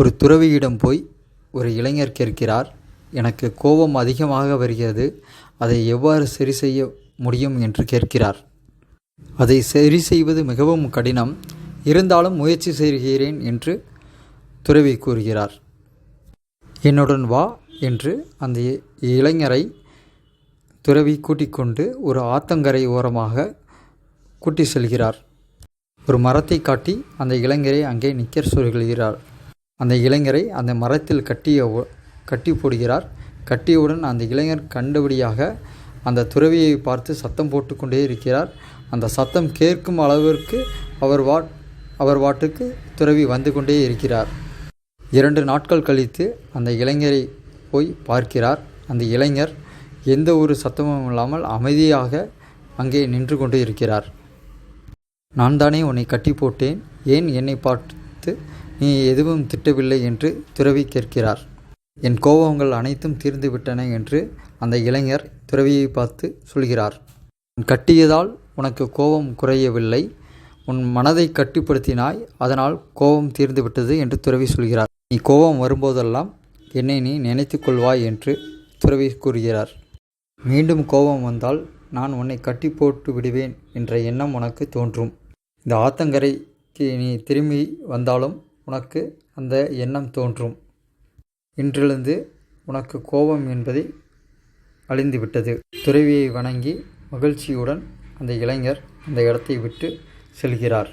ஒரு துறவியிடம் போய் ஒரு இளைஞர் கேட்கிறார் எனக்கு கோபம் அதிகமாக வருகிறது அதை எவ்வாறு சரி செய்ய முடியும்? என்று கேட்கிறார். அதை சரி செய்வது மிகவும் கடினம் இருந்தாலும் முயற்சி செய்கிறேன் என்று துறவி கூறுகிறார். என்னுடன் வா என்று அந்த இளைஞரை துறவி கூட்டிக் கொண்டு ஒரு ஆத்தங்கரை ஓரமாக கூட்டி செல்கிறார். ஒரு மரத்தை காட்டி அந்த இளைஞரை அங்கே நிற்க சொல்கிறார். அந்த இளைஞரை அந்த மரத்தில் கட்டிய ஒ- கட்டி போடுகிறார். கட்டியவுடன் அந்த இளைஞர் கண்டபடியாக அந்த துறவியை பார்த்து சத்தம் போட்டுக்கொண்டே இருக்கிறார். அந்த சத்தம் கேட்கும் அளவிற்கு அவர் வாட் அவர் வாட்டுக்கு துறவி வந்து கொண்டே இருக்கிறார். இரண்டு நாட்கள் கழித்து அந்த இளைஞரை போய் பார்க்கிறார். அந்த இளைஞர் எந்த ஒரு சத்தமும் இல்லாமல் அமைதியாக அங்கே நின்று கொண்டு இருக்கிறார். நான் தானே உன்னை கட்டி போட்டேன். ஏன் என்னை பார்த்து நீ எதுவும் திட்டவில்லை என்று துறவி கேட்கிறார். என் கோபங்கள் அனைத்தும் தீர்ந்துவிட்டன என்று அந்த இளைஞர் துறவியை பார்த்து சொல்கிறார். "நான் கட்டியதால் உனக்கு கோபம் குறையவில்லை. உன் மனதை கட்டுப்படுத்தினாய். அதனால் கோபம் தீர்ந்துவிட்டது என்று துறவி சொல்கிறார். நீ கோபம் வரும்போதெல்லாம் என்னை நீ நினைத்து கொள்வாய் என்று துறவி கூறுகிறார். மீண்டும் கோபம் வந்தால் நான் உன்னை கட்டி போட்டு விடுவேன் என்ற எண்ணம் உனக்கு தோன்றும். இந்த ஆத்தங்கரைக்கு நீ திரும்பி வந்தாலும் உனக்கு அந்த எண்ணம் தோன்றும். இன்றிலிருந்து உனக்கு கோபம் என்பதை அழிந்துவிட்டது. துறவியை வணங்கி மகிழ்ச்சியுடன் அந்த இளைஞர் அந்த இடத்தை விட்டு செல்கிறார்.